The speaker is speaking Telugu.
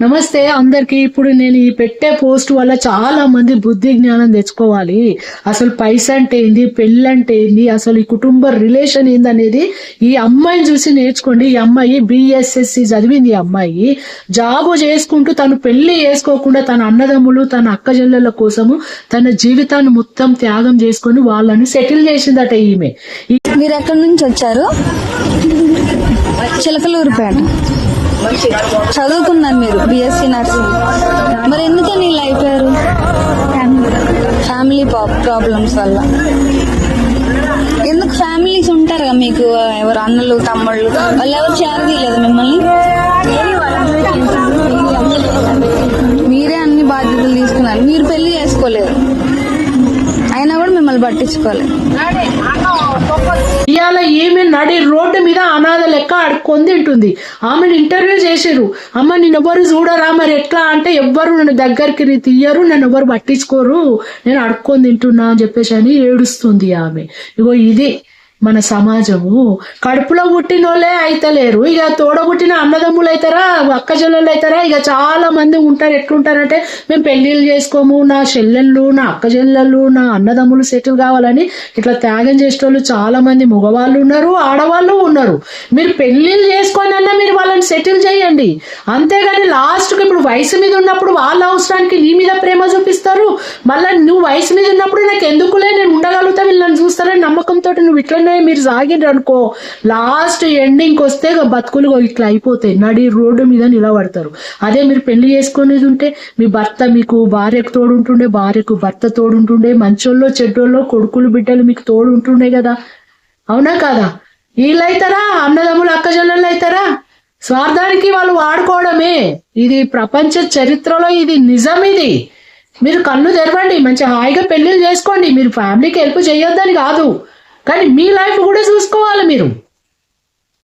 నమస్తే అందరికి. ఇప్పుడు నేను ఈ పెట్టే పోస్ట్ వల్ల చాలా మంది బుద్ధి జ్ఞానం తెచ్చుకోవాలి. అసలు పైసా అంటే ఏంది? పెళ్ళి అంటే ఏంది? అసలు ఈ కుటుంబ రిలేషన్ ఏంది అనేది ఈ అమ్మాయిని చూసి నేర్చుకోండి. ఈ అమ్మాయి బిఎస్ఎస్సి చదివింది ఈ అమ్మాయి. జాబ్ చేసుకుంటూ తను పెళ్ళి చేసుకోకుండా తన అన్నదమ్ములు తన అక్కజల్లెల కోసము తన జీవితాన్ని మొత్తం త్యాగం చేసుకొని వాళ్ళని సెటిల్ చేసిందట ఈమె. మీరు ఎక్కడి నుంచి వచ్చారు? చిలకలూరుపేట చదువుకున్నారు మీరు బిఎస్సీ నర్సింగ్ మరి ఎందుకని ఇలా అయిపోయారు? ఫ్యామిలీ ప్రాబ్లమ్స్ వల్ల. ఎందుకు ఫ్యామిలీస్ ఉంటారు కదా మీకు ఎవరు అన్నలు తమ్ముళ్ళు? వాళ్ళు ఎవరు చేరదీయలేదు మిమ్మల్ని? మీరే అన్ని బాధ్యతలు తీసుకున్నారు. మీరు పెళ్ళి చేసుకోలేరు అయినా కూడా మిమ్మల్ని పట్టించుకోలేదు ఇవాళ ఈమె నడి రోడ్డు మీద లేక లెక్క అడుక్కొని తింటుంది. ఆమెను ఇంటర్వ్యూ చేశారు అమ్మ నేను ఎవరు చూడరా మరి? ఎట్లా అంటే ఎవ్వరు నన్ను దగ్గరికి తీయరు నన్ను ఎవరు పట్టించుకోరు. నేను అడుక్కొని తింటున్నా అని చెప్పేసి అని ఏడుస్తుంది ఆమె. ఇగో ఇది. మన సమాజము. కడుపులో పుట్టినోళ్ళే అయితలేరు. ఇక తోడబుట్టిన అన్నదమ్ములు అవుతారా అక్క అవుతారా ఇక చాలా మంది ఉంటారు. ఎట్లుంటారంటే మేము పెళ్ళిళ్ళు చేసుకోము నా చెల్లెళ్ళు నా అక్కజల్లెళ్ళు నా అన్నదమ్ములు సెటిల్ కావాలని ఇట్లా త్యాగం చేసేటోళ్ళు చాలా మంది మగవాళ్ళు ఉన్నారు ఆడవాళ్ళు ఉన్నారు. మీరు పెళ్ళిళ్ళు చేసుకొని అన్నా మీరు వాళ్ళని సెటిల్ చేయండి. అంతేగాని లాస్ట్ వయసు మీద ఉన్నప్పుడు వాళ్ళ అవసరానికి నీ మీద ప్రేమ చూపిస్తారు. మళ్ళీ నువ్వు వయసు మీద ఉన్నప్పుడు నాకు ఎందుకులే నేను ఉండగలుగుతా? వీళ్ళని చూస్తారని నమ్మకంతో నువ్వు ఇట్లనే మీరు సాగిండ్రు అనుకో. లాస్ట్ ఎండింగ్కి వస్తే బతుకులు ఇట్లా అయిపోతాయి. నడి రోడ్డు మీద నిలబడతారు. అదే మీరు పెళ్ళి చేసుకునేది ఉంటే మీ భర్త మీకు భార్యకు తోడుంటుండే భార్యకు భర్త తోడుంటుండే మంచోళ్ళు మంచోళ్ళో చెడ్డోళ్ళో కొడుకులు బిడ్డలు మీకు తోడు ఉంటుండే కదా. అవునా కదా? వీళ్ళు అవుతారా అన్నదమ్ములు అక్కజల్లలు అవుతారా స్వార్థానికి వాళ్ళు నిజమే. ఇది ప్రపంచ చరిత్రలో ఇది నిజం ఇది. మీరు కన్ను తెరవండి మంచి హాయిగా పెళ్ళిళ్ళు చేసుకోండి. మీరు ఫ్యామిలీకి హెల్ప్ చేయొద్దని కాదు. కానీ మీ లైఫ్ కూడా చూసుకోవాలి మీరు.